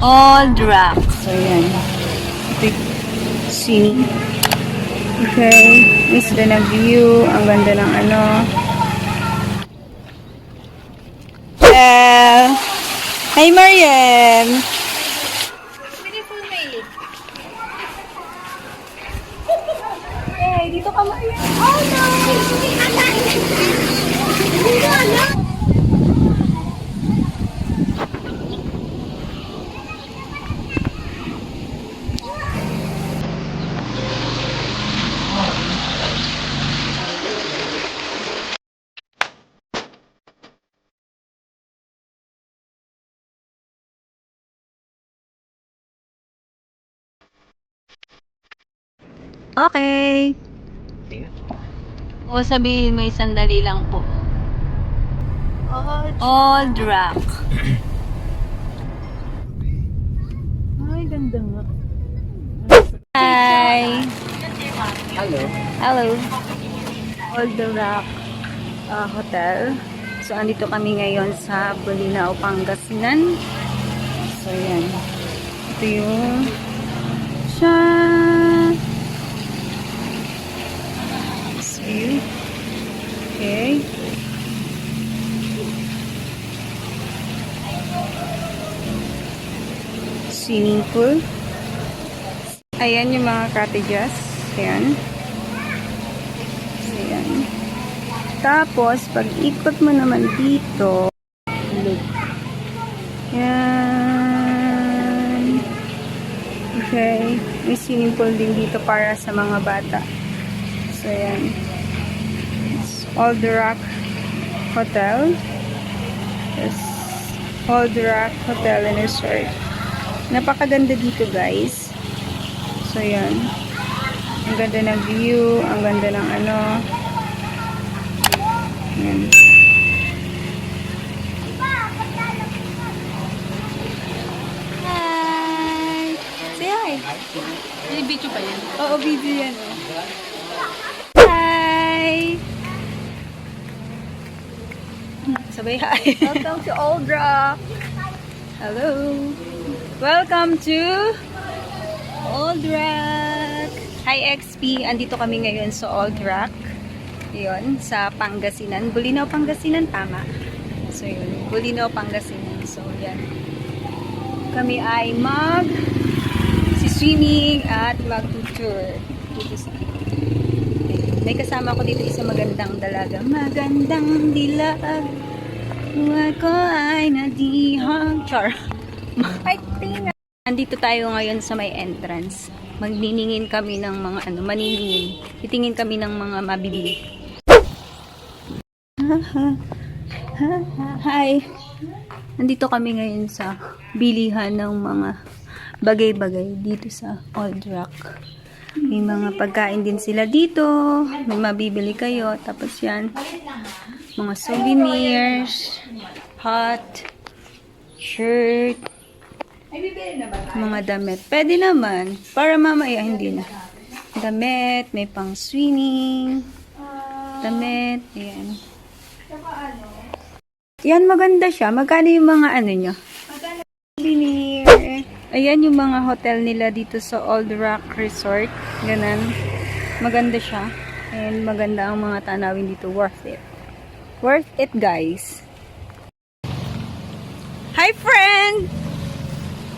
Old Rock. So, yan. Big sea. Okay. Is the view. Ang ganda ng ano. Well, hi Mariam. Hey, dito ka Mariam. Oh no! Okay. O sabihin mo isang dali lang po. Old Rock. Ay, ganda nga. Hi! Hello. Hello. Old Rock uh, Hotel. So, andito kami ngayon sa Bolinao, Pangasinan. So, yan. Ito yung siya. See? Okay. Swimming pool. Ayan yung mga cottages. Ayan. Ayan. Tapos, pag ikot mo naman dito, look. Yan. Okay. May swimming pool din dito para sa mga bata. So, yan. Rock Hotel. It's Old Rock Hotel and Resort. Napakaganda dito, guys. So, yan. Ang ganda ng view. Ang ganda ng ano. Yan. Hi! Say hi! May video pa yan? Oo, video yan. oh. Hi! Sabay hi. Welcome to Old Rock. Hello. Welcome to Old Rock. Hi XP, andito kami ngayon sa Old Rock. Yun, sa Pangasinan. Bulinaw, Pangasinan, tama. So yun, Bulinaw, Pangasinan. So yan. Kami ay mag si swimming at mag-tour dito sa may kasama ko dito isang magandang dalaga. Magandang dilag. Buhay ko ay nadihang. Char. Ay, tingnan. Andito tayo ngayon sa may entrance. Magniningin kami ng mga ano, maniningin. Titingin kami ng mga mabibili. Hi. Nandito kami ngayon sa bilihan ng mga bagay-bagay dito sa Old Rock. May mga pagkain din sila dito. May mabibili kayo. Tapos yan, mga souvenirs, hat, shirt, mga damit. Pwede naman. Para mamaya, hindi na. Damit, may pang swimming, damit, ayan. Yan, maganda siya. Magkano yung mga ano nyo? Souvenir. Ayan yung mga hotel nila dito sa Old Rock Resort. Ganun. Maganda siya. And maganda ang mga tanawin dito. Worth it. Worth it, guys. Friend!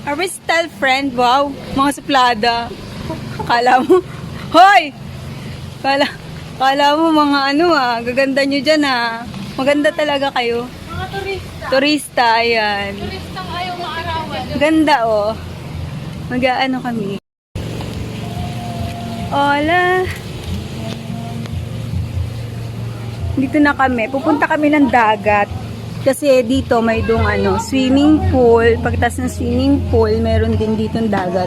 Are we still friend? Wow, mga suplada. Kala mo, hoy! Kala, kala mo mga ano ah, gaganda nyo dyan ah. Maganda talaga kayo. Mga turista. Turista, ayan. Turistang ayaw maarawan. Ganda oh. Mag-ano kami. Hola. Dito na kami. Pupunta kami ng dagat. Kasi dito may dong ano, swimming pool. Pagtas ng swimming pool, meron din dito dagat.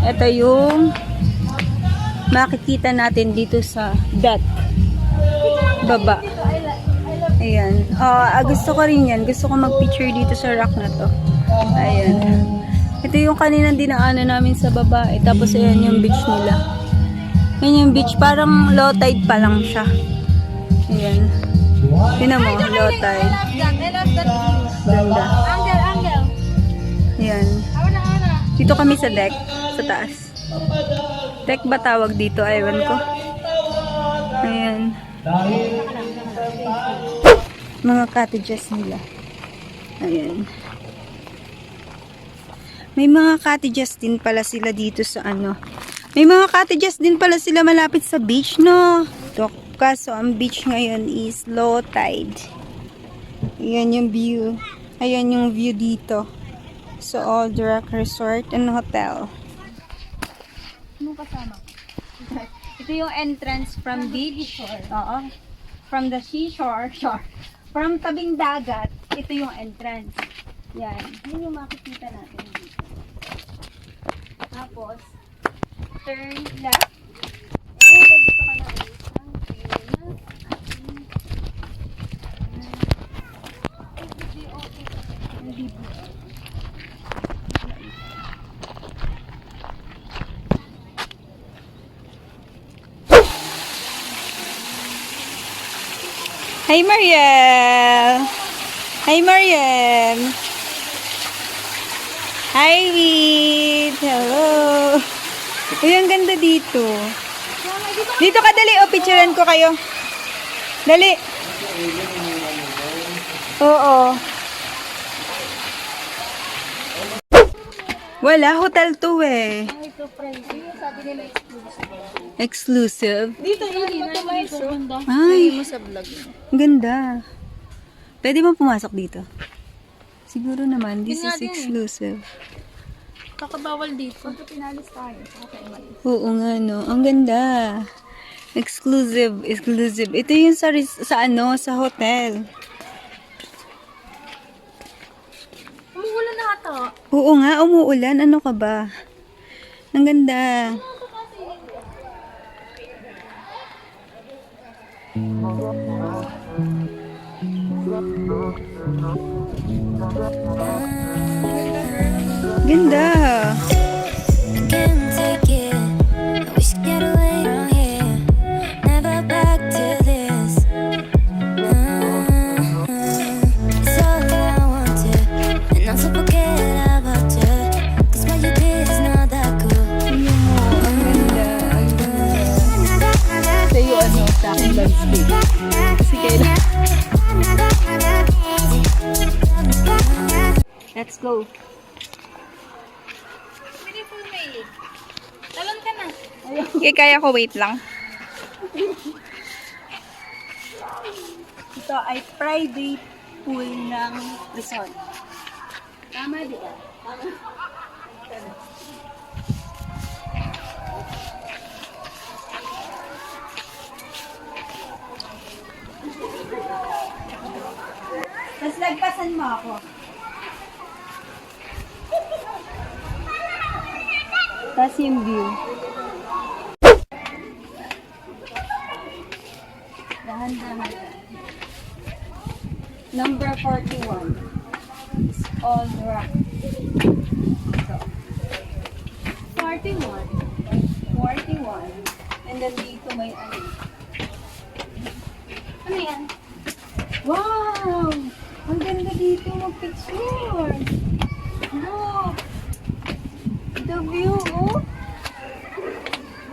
Ito yung makikita natin dito sa deck. Baba. Ayan. Ah, gusto ko rin yan. Gusto ko mag-picture dito sa rock na to. Ayan. Ito yung kaninang dinaanan namin sa baba. Eh, tapos ayan yung beach nila. Yan yung beach. Parang low tide pa lang siya. Ayan. Tinan mo, view. Ganda. Angle, angle. Ayan. Dito kami sa deck, sa taas. Deck ba tawag dito? Ewan ko. Ayan. Mga cottages nila. Ayan. May mga cottages din pala sila dito sa ano. May mga cottages din pala sila malapit sa beach, no? Ito, kaso ang beach ngayon is low tide. Ayan yung view. Ayan yung view dito. Sa Old Rock Resort and Hotel. Ano kasama? Ito yung entrance from beach. Oo. From the seashore. Shore. From tabing dagat, ito yung entrance. Yan. Yan yung makikita natin dito. Tapos, turn left. Eh, dito ka na ulit. Ang cute. Hi, Mariel! Hi, Mariel! Hi, Reed! Hello! Uy, ang ganda dito. Dito ka, dali. O, picturean ko kayo. Dali. Oo. Wala, hotel to eh. Ito, friend. Sabi nila exclusive. Dito, na dito. Banda. Ay. mo sa vlog. Ganda. Pwede bang pumasok dito? Siguro naman, this Yun nga is din eh. exclusive. Kakabawal dito. Pagka pinalis tayo. Okay, mali. Oo nga, no. Ang ganda. Exclusive, exclusive. Ito yung sa, res- sa ano, sa hotel. Umuulan na ata. Oo nga, umuulan. Ano ka ba? Ang ganda. Ganda. Sa akin landscape. Kasi kailan. Let's go. Talon ka na. Okay, kaya ko wait lang. Ito ay private pool ng resort. Tama di ba? Tapos mo ako. Tapos yung view. Dahan-dahan. Number 41. It's all rock. Ito. 41. 41. And then dito may ano. Ano yan? Wow! Ang ganda dito mag-picture. Look! The view, oh!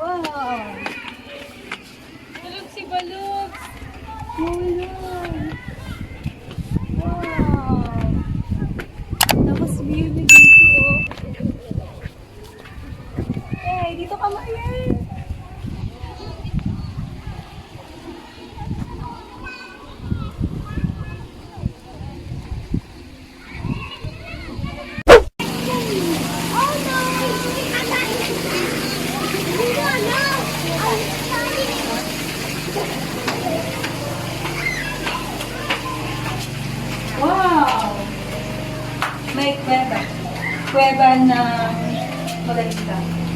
Wow! Balog si Balog. Oh, Lord. Wow! Tapos view na dito, oh. Hey, dito ka Marian! Wow! Kuweba. Kuweba ng maganda.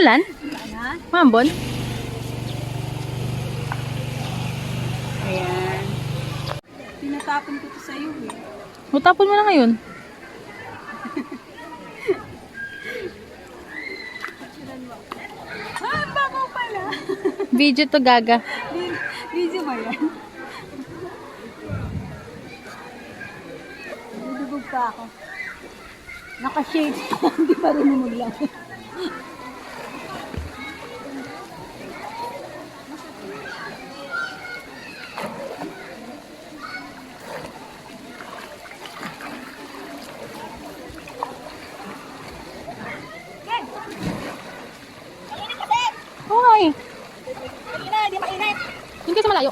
Umulan? Mambon? Ayan. Pinatapon ko to sa iyo eh. Utapon mo na ngayon. Ah, Hamba ko pala. Video to gaga. Video ba yan? Dudubog pa ako. Naka-shade. Hindi pa rin umuglang. Lang. Hoy! Hindi kasi malayo.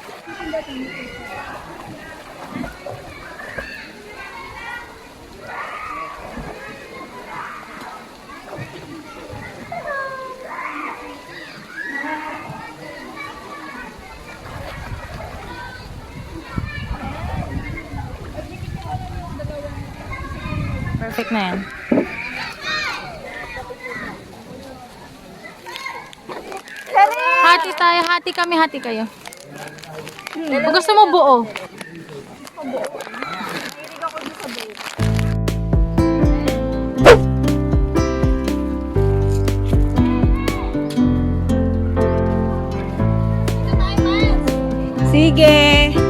Perfect na yan. Hati tayo, hati kami, hati kayo. Kung gusto mo buo. Sige. Si